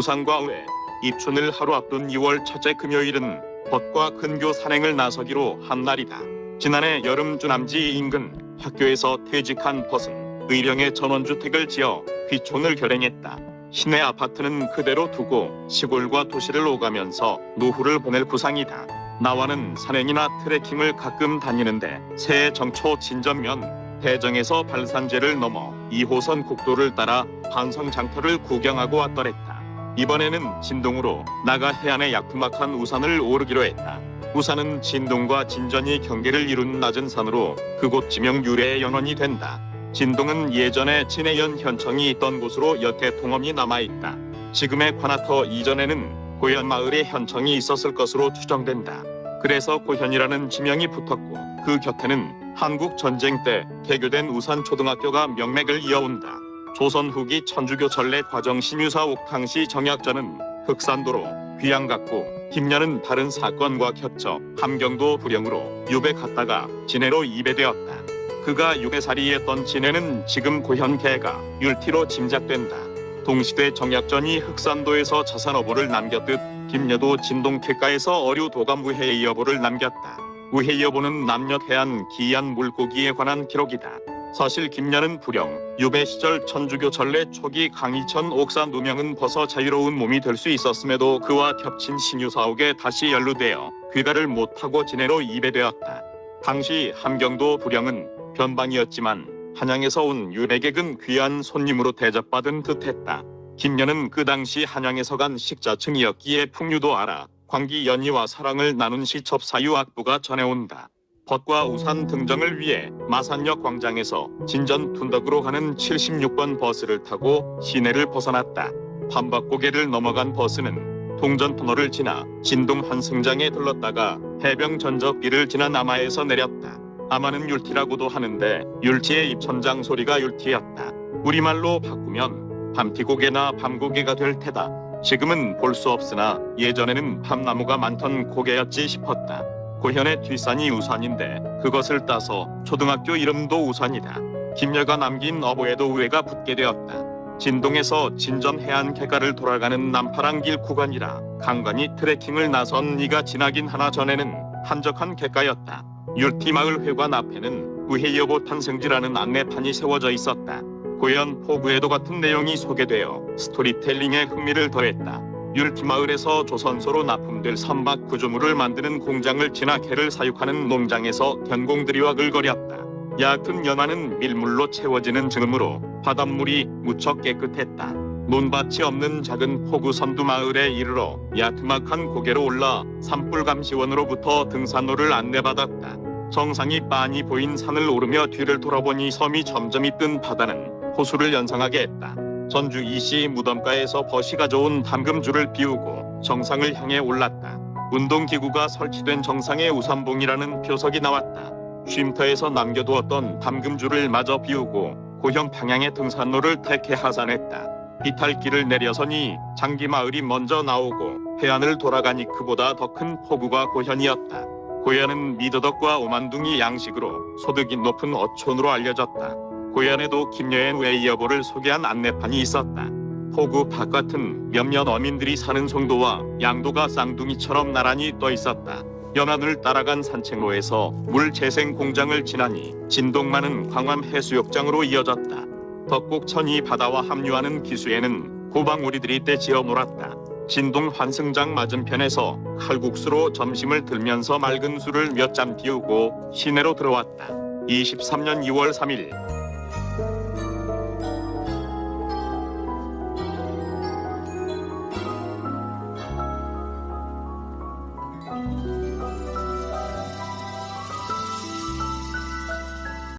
우산과 의회, 입춘을 하루 앞둔 2월 첫째 금요일은 벗과 근교 산행을 나서기로 한 날이다. 지난해 여름 주남지 인근 학교에서 퇴직한 벗은 의령에 전원주택을 지어 귀촌을 결행했다. 시내 아파트는 그대로 두고 시골과 도시를 오가면서 노후를 보낼 구상이다. 나와는 산행이나 트레킹을 가끔 다니는데 새해 정초 진전면 대정에서 발산제를 넘어 2호선 국도를 따라 반성 장터를 구경하고 왔더랬다. 이번에는 진동으로 나가 해안의 야쿠막한 우산을 오르기로 했다. 우산은 진동과 진전이 경계를 이룬 낮은 산으로 그곳 지명 유래의 연원이 된다. 진동은 예전에 진해연 현청이 있던 곳으로 여태 통험이 남아있다. 지금의 관아터 이전에는 고현 마을에 현청이 있었을 것으로 추정된다. 그래서 고현이라는 지명이 붙었고 그 곁에는 한국 전쟁 때 개교된 우산 초등학교가 명맥을 이어온다. 조선 후기 천주교 전례 과정 심유사 옥탕시 정약전은 흑산도로 귀양 갔고 김년은 다른 사건과 겹쳐 함경도 불영으로 유배 갔다가 진해로 이배되었다. 그가 유배살이했던 진해는 지금 고현계가 율티로 짐작된다. 동시대 정약전이 흑산도에서 자산어보를 남겼듯 김여도 진동쾌가에서 어류 도감 우해의 여보를 남겼다. 우해 여보는 남녘 해안 기이한 물고기에 관한 기록이다. 사실 김년은 불영, 유배 시절 천주교 전례 초기 강희천 옥사 누명은 벗어 자유로운 몸이 될 수 있었음에도 그와 겹친 신유사옥에 다시 연루되어 귀가를 못하고 진해로 이배되었다. 당시 함경도 불영은 변방이었지만 한양에서 온 유배객은 귀한 손님으로 대접받은 듯했다. 김년은 그 당시 한양에서 간 식자층이었기에 풍류도 알아 광기 연희와 사랑을 나눈 시첩 사유 악부가 전해온다. 벗과 우산 등정을 위해 마산역 광장에서 진전 둔덕으로 가는 76번 버스를 타고 시내를 벗어났다. 판박고개를 넘어간 버스는 동전 터널을 지나 진동 환승장에 들렀다가 해병 전적기를 지나 남하에서 내렸다. 아마는 율티라고도 하는데 율티의 입천장 소리가 율티였다. 우리말로 바꾸면 밤티고개나 밤고개가 될 테다. 지금은 볼 수 없으나 예전에는 밤나무가 많던 고개였지 싶었다. 고현의 뒷산이 우산인데 그것을 따서 초등학교 이름도 우산이다. 김여가 남긴 어보에도 우회가 붙게 되었다. 진동에서 진전 해안 개가를 돌아가는 남파랑길 구간이라 간간히 트레킹을 나선 네가 지나긴 하나 전에는 한적한 객가였다. 율티마을 회관 앞에는 우해여보 탄생지라는 안내판이 세워져 있었다. 고현 포구에도 같은 내용이 소개되어 스토리텔링에 흥미를 더했다. 율티마을에서 조선소로 납품될 선박 구조물을 만드는 공장을 지나 개를 사육하는 농장에서 견공들이와 글거렸다. 얕은 연화는 밀물로 채워지는 즈음으로 바닷물이 무척 깨끗했다. 논밭이 없는 작은 포구 선두 마을에 이르러 야트막한 고개로 올라 산불감시원으로부터 등산로를 안내받았다. 정상이 빤히 보인 산을 오르며 뒤를 돌아보니 섬이 점점이 뜬 바다는 호수를 연상하게 했다. 전주 이씨 무덤가에서 벗이 가져온 담금줄을 비우고 정상을 향해 올랐다. 운동기구가 설치된 정상에 우산봉이라는 표석이 나왔다. 쉼터에서 남겨두었던 담금줄을 마저 비우고 고형 방향의 등산로를 택해 하산했다. 비탈길을 내려서니 장기마을이 먼저 나오고 해안을 돌아가니 그보다 더큰 포구가 고현이었다. 고현은 미더덕과 오만둥이 양식으로 소득이 높은 어촌으로 알려졌다. 고현에도 김여의 외 여보를 소개한 안내판이 있었다. 포구 바깥은 몇몇 어민들이 사는 송도와 양도가 쌍둥이처럼 나란히 떠 있었다. 연안을 따라간 산책로에서 물 재생 공장을 지나니 진동만은 광암 해수욕장으로 이어졌다. 덕곡천이 바다와 합류하는 기수에는 고방오리들이 떼지어 놀았다. 진동 환승장 맞은편에서 칼국수로 점심을 들면서 맑은 술을 몇 잔 비우고 시내로 들어왔다. 23년 2월 3일